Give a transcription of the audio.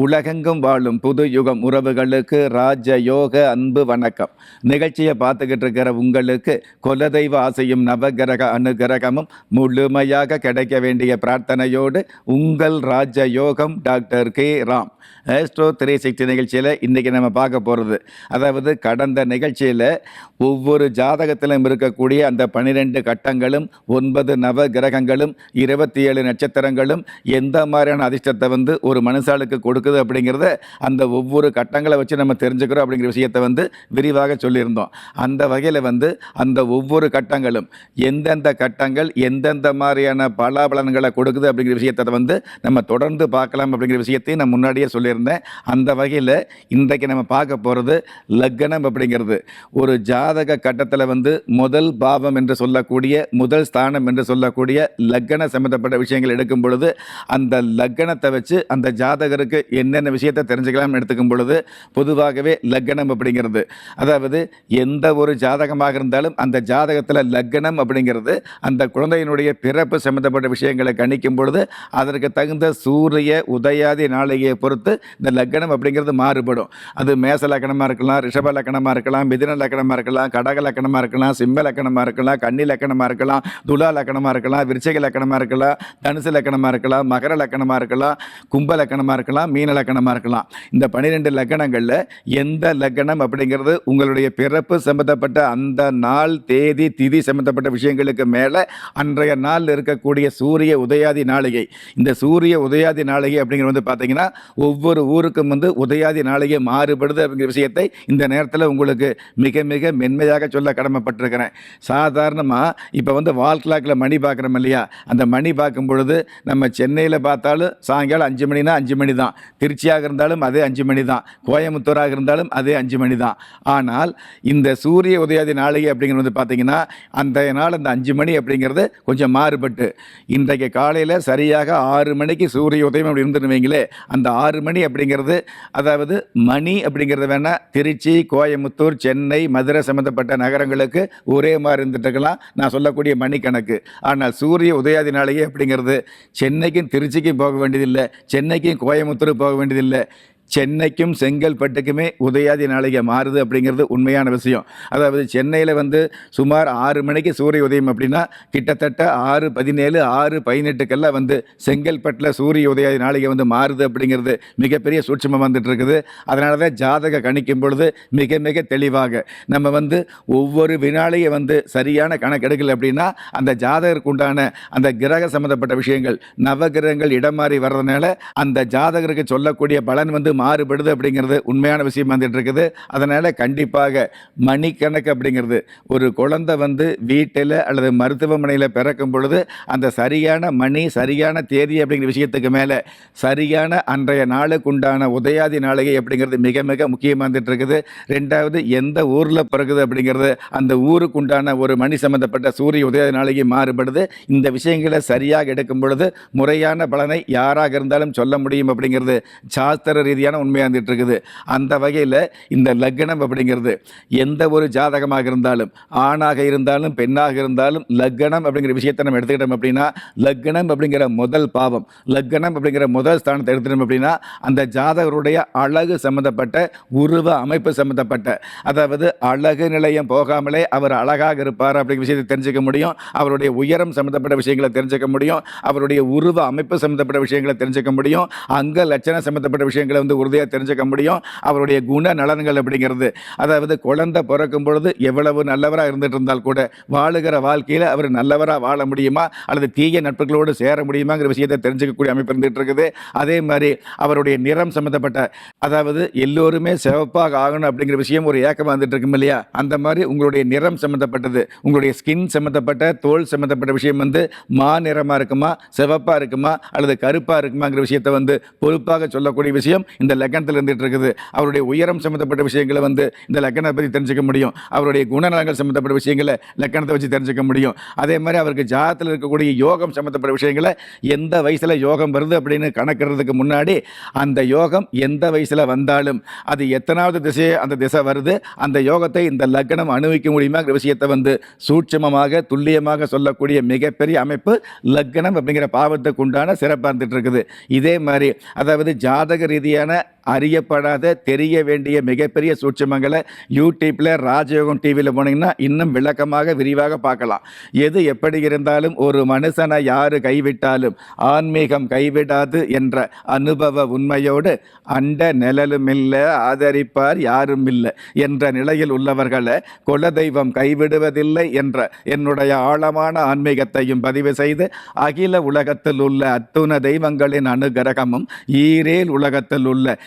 உலகெங்கும் வாழும் புது யுகம் உறவுகளுக்கு ராஜயோக அன்பு வணக்கம். நிகழ்ச்சியை பார்த்துக்கிட்டு இருக்கிற உங்களுக்கு குலதெய்வ ஆசையும் நவகிரக அனுகிரகமும் முழுமையாக கிடைக்க வேண்டிய பிரார்த்தனையோடு உங்கள் ராஜயோகம் doctor K. Ram. Astro three sixty நிகழ்ச்சியில் இன்றைக்கி நம்ம பார்க்க போகிறது அதாவது கடந்த நிகழ்ச்சியில் ஒவ்வொரு ஜாதகத்திலும் இருக்கக்கூடிய அந்த பன்னிரெண்டு கட்டங்களும் ஒன்பது நவ கிரகங்களும் இருபத்தி ஏழு நட்சத்திரங்களும் எந்த மாதிரியான அதிர்ஷ்டத்தை வந்து ஒரு மனுஷாளுக்கு இருக்குது அப்படிங்கிறத அந்த ஒவ்வொரு கட்டங்களை வச்சு நம்ம தெரிஞ்சுக்கிறோம் அப்படிங்கிற விஷயத்தை வந்து விரிவாக சொல்லியிருந்தோம். அந்த வகையில் வந்து அந்த ஒவ்வொரு கட்டங்களும் எந்தெந்த கட்டங்கள் எந்தெந்த மாதிரியான பலாபலன்களை கொடுக்குது அப்படிங்கிற விஷயத்தை வந்து நம்ம தொடர்ந்து பார்க்கலாம் அப்படிங்கிற விஷயத்தையும் நான் முன்னாடியே சொல்லியிருந்தேன். அந்த வகையில் இன்றைக்கு நம்ம பார்க்க போகிறது லக்னம் அப்படிங்கிறது. ஒரு ஜாதக கட்டத்தில் வந்து முதல் பாவம் என்று சொல்லக்கூடிய முதல் ஸ்தானம் என்று சொல்லக்கூடிய லக்ன சம்மந்தப்பட்ட விஷயங்கள் எடுக்கும் பொழுது அந்த லக்னத்தை வச்சு அந்த ஜாதகருக்கு என்னென்ன விஷயத்தை தெரிஞ்சுக்கலாம்னு எடுத்துக்கும் பொழுது பொதுவாகவே லக்னம் அப்படிங்கிறது அதாவது எந்த ஒரு ஜாதகமாக இருந்தாலும் அந்த ஜாதகத்தில் லக்னம் அப்படிங்கிறது அந்த குழந்தையினுடைய பிறப்பு சம்மந்தப்பட்ட விஷயங்களை கணிக்கும் பொழுது அதற்கு தகுந்த சூரிய உதயாதி நாளையை பொறுத்து இந்த லக்னம் அப்படிங்கிறது மாறுபடும் அது மேச லக்கணமாக இருக்கலாம் ரிஷப லக்கணமாக இருக்கலாம் மிதின லக்கணமாக இருக்கலாம் கடக லக்கணமாக இருக்கலாம் சிம்ம லக்கணமாக இருக்கலாம் கன்னி லக்கணமாக இருக்கலாம் துலா லக்கணமாக இருக்கலாம் விருச்சக லக்கணமாக இருக்கலாம் தனுசு லக்கணமாக இருக்கலாம் மகர லக்கணமாக இருக்கலாம் கும்ப லக்கணமாக இருக்கலாம் மீன லக்கணமாக இருக்கலாம். இந்த பன்னிரெண்டு லக்கணங்களில் எந்த லக்கணம் அப்படிங்கிறது உங்களுடைய பிறப்பு சம்மந்தப்பட்ட அந்த நாள் தேதி திதி சம்மந்தப்பட்ட விஷயங்களுக்கு மேலே அன்றைய நாளில் இருக்கக்கூடிய சூரிய உதயாதி நாளிகை. இந்த சூரிய உதயாதி நாளிகை அப்படிங்கிறது வந்து பார்த்தீங்கன்னா ஒவ்வொரு ஊருக்கும் வந்து உதயாதி நாளிகை மாறுபடுது அப்படிங்கிற விஷயத்தை இந்த நேரத்தில் உங்களுக்கு மிக மிக மென்மையாக சொல்ல கடமைப்பட்டிருக்கிறேன். சாதாரணமாக இப்போ வந்து வால் கிளாக்கில் மணி பார்க்குறோம் இல்லையா? அந்த மணி பார்க்கும் பொழுது நம்ம சென்னையில் பார்த்தாலும் சாயங்காலம் அஞ்சு மணினா அஞ்சு மணி தான் திருச்சியாக இருந்தாலும் அதே அஞ்சு மணி தான். கோயம்புத்தூராக இருந்தாலும் அதே அஞ்சு மணி தான். ஆனால் இந்த சூரிய உதயாதி நாளிகை அப்படிங்கிறது வந்து பார்த்தீங்கன்னா அந்த நாள் அந்த அஞ்சு மணி அப்படிங்கிறது கொஞ்சம் மாறுபட்டு. இன்றைக்கு காலையில் சரியாக ஆறு மணிக்கு சூரிய உதயம் அப்படி இருந்துன்னு வைங்களே அந்த ஆறு மணி அப்படிங்கிறது அதாவது மணி அப்படிங்கிறது வேணால் திருச்சி கோயம்புத்தூர் சென்னை மதுரை சம்மந்தப்பட்ட நகரங்களுக்கு ஒரே மாதிரி இருந்துட்டுக்கலாம் நான் சொல்லக்கூடிய மணி கணக்கு. ஆனால் சூரிய உதயாதி நாளிகை அப்படிங்கிறது சென்னைக்கும் திருச்சிக்கும் போக வேண்டியதில்லை. சென்னைக்கும் கோயம்புத்தூர் போக வேண்டியதில்லை. சென்னைக்கும் செங்கல்பட்டுக்குமே உதயாதி நாளிகை மாறுது அப்படிங்கிறது உண்மையான விஷயம். அதாவது சென்னையில் வந்து சுமார் ஆறு மணிக்கு சூரிய உதயம் அப்படின்னா கிட்டத்தட்ட ஆறு பதினேழு ஆறு பதினெட்டுக்கெல்லாம் வந்து செங்கல்பட்டில் சூரிய உதயாதி நாளிகை வந்து மாறுது அப்படிங்கிறது மிகப்பெரிய சூட்சமாக வந்துட்டு இருக்குது அதனால தான் ஜாதக கணிக்கும் பொழுது மிக மிக தெளிவாக நம்ம வந்து ஒவ்வொரு வினாலையும் வந்து சரியான கணக்கெடுக்கல அப்படின்னா அந்த ஜாதகருக்கு உண்டான அந்த கிரக சம்மந்தப்பட்ட விஷயங்கள் நவகிரகங்கள் இடம் மாறி வர்றதுனால அந்த ஜாதகருக்கு சொல்லக்கூடிய பலன் வந்து மாறுபடுது அப்படிங்கிறது உண்மையான விஷயம் வந்துட்டு இருக்குது. அதனால் கண்டிப்பாக மணிக்கணக்கு அப்படிங்கிறது ஒரு குழந்தை வந்து வீட்டில் அல்லது மருத்துவமனையில் பிறக்கும் பொழுது அந்த சரியான மணி சரியான தேதி அப்படிங்கிற விஷயத்துக்கு மேலே சரியான அன்றைய நாளுக்கு உண்டான உதயாதி நாளிகை அப்படிங்கிறது மிக மிக முக்கியமாக வந்துட்டு இருக்குது. ரெண்டாவது எந்த ஊரில் பிறகுது அப்படிங்கிறது அந்த ஊருக்கு உண்டான ஒரு மணி சம்பந்தப்பட்ட சூரிய உதயாதி நாளிகை மாறுபடுது. இந்த விஷயங்களை சரியாக எடுக்கும் பொழுது முறையான பலனை யாராக இருந்தாலும் சொல்ல முடியும் அப்படிங்கிறது சாஸ்திர ரீதியாக சரியான உண்மையாக இருந்துட்டு இருக்குது அந்த வகையில் இந்த லக்னம் அப்படிங்கிறது எந்த ஒரு ஜாதகமாக இருந்தாலும் ஆணாக இருந்தாலும் பெண்ணாக இருந்தாலும் லக்னம் அப்படிங்கிற விஷயத்தை நம்ம எடுத்துக்கிட்டோம் அப்படின்னா லக்னம் அப்படிங்கிற முதல் பாவம் லக்னம் அப்படிங்கிற முதல் ஸ்தானத்தை எடுத்துட்டோம் அப்படின்னா அந்த ஜாதகருடைய அழகு சம்மந்தப்பட்ட உருவ அமைப்பு சம்மந்தப்பட்ட அதாவது அழகு நிலையம் போகாமலே அவர் அழகாக இருப்பார் அப்படிங்கிற விஷயத்தை தெரிஞ்சுக்க முடியும் அவருடைய உயரம் சம்மந்தப்பட்ட விஷயங்களை தெரிஞ்சுக்க முடியும் அவருடைய உருவ அமைப்பு சம்மந்தப்பட்ட விஷயங்களை தெரிஞ்சுக்க முடியும் அங்க லட்சணம் சம்மந்தப்பட்ட விஷயங்களை வந்து உறுதியாக தெரிஞ்சுக்க முடியும். அவருடைய குண நலன்கள் அப்படிங்கிறது. அதாவது குழந்தை பிறக்கும் பொழுது எவ்வளவு நல்லவராக இருந்துட்டு இருந்தால் கூட வாழுகிற வாழ்க்கையில் அவர் நல்லவராக வாழ முடியுமா? அல்லது தீய நட்புகளோடு சேர முடியுமாங்கிற விஷயத்தை தெரிஞ்சுக்கக்கூடிய அமைப்பு இருந்துட்டு இருக்குது. அதே மாதிரி அவருடைய நிறம் சம்மந்தப்பட்ட அதாவது எல்லோருமே சிவப்பாக ஆகணும் அப்படிங்கிற விஷயம் ஒரு ஏக்கமாக வந்துட்டு இருக்கும் இல்லையா? அந்த மாதிரி உங்களுடைய நிறம் சம்மந்தப்பட்டது உங்களுடைய ஸ்கின் சம்மந்தப்பட்ட தோல் சம்மந்தப்பட்ட விஷயம் வந்து மா நிறமாக இருக்குமா சிவப்பாக இருக்குமா அல்லது கருப்பாக இருக்குமாங்கிற விஷயத்தை வந்து பொறுப்பாக சொல்லக்கூடிய விஷயம் இந்த லக்கணத்தில் இருந்துட்டு இருக்குது அவருடைய உயரம் சம்மந்தப்பட்ட விஷயங்களை வந்து இந்த லக்கணத்தை பற்றி தெரிஞ்சுக்க முடியும். அவருடைய குணநலங்கள் சம்மந்தப்பட்ட விஷயங்களை லக்கணத்தை வச்சு தெரிஞ்சுக்க முடியும். அதே மாதிரி அவருக்கு ஜாதத்தில் இருக்கக்கூடிய யோகம் சம்மந்தப்பட்ட விஷயங்களை எந்த வயசில் யோகம் வருது அப்படின்னு கணக்கிறதுக்கு முன்னாடி அந்த யோகம் எந்த வயசில் வந்தாலும் அது எத்தனாவது திசையை அந்த திசை வருது அந்த யோகத்தை இந்த லக்னம் அனுபவிக்க முடியுமாங்கிற விஷயத்தை வந்து சூட்சமமாக துல்லியமாக சொல்லக்கூடிய மிகப்பெரிய அமைப்பு லக்னம் அப்படிங்கிற பாவத்துக்கு உண்டான சிறப்பாக இருந்துட்டு இருக்குது இதே மாதிரி அதாவது ஜாதக ரீதியான that அறியப்படாத தெரிய வேண்டிய மிகப்பெரிய சூட்சமங்களை யூடியூப்பில் ராஜயோகம் டிவியில் போனீங்கன்னா இன்னும் விளக்கமாக விரிவாக பார்க்கலாம். எது எப்படி இருந்தாலும் ஒரு மனுஷனை யார் கைவிட்டாலும் ஆன்மீகம் கைவிடாது என்ற அனுபவ உண்மையோடு அண்ட நிழலும் இல்லை ஆதரிப்பார் யாரும் இல்லை என்ற நிலையில் உள்ளவர்களை குலதெய்வம் கைவிடுவதில்லை என்ற என்னுடைய ஆழமான ஆன்மீகத்தையும் பதிவு செய்து அகில உலகத்தில் உள்ள அத்துண தெய்வங்களின் அனுகிரகமும் ஈரேல் உலகத்தில் உள்ள